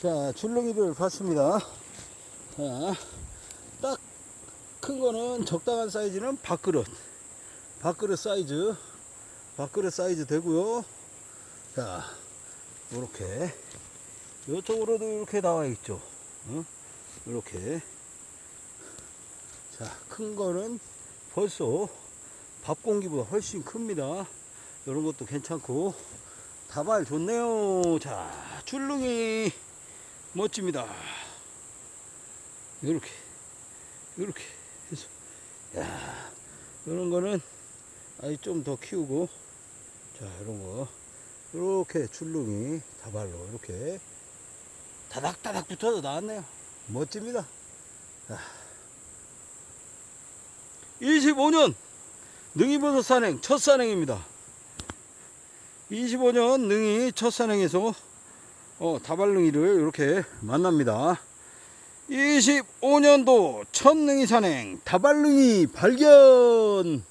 자, 줄렁이를 봤습니다. 자, 딱 큰 거는 적당한 사이즈는 밥그릇. 밥그릇 사이즈. 밥그릇 사이즈 되고요. 자, 요렇게. 요쪽으로도 이렇게 나와 있죠. 어? 이렇게. 자, 큰 거는 벌써 밥 공기보다 훨씬 큽니다. 이런 것도 괜찮고. 다발 좋네요. 자, 줄렁이 멋집니다. 이렇게, 이렇게 해서, 야, 이런 거는 아직 좀 더 키우고, 자, 이런 거, 이렇게 줄렁이 다발로 이렇게 다닥다닥 붙어서 나왔네요. 멋집니다. 자, 25년 능이버섯 산행 첫 산행입니다. 25년 능이 첫 산행에서 어, 다발능이를 이렇게 만납니다. 25년도 첫 능이 산행 다발능이 발견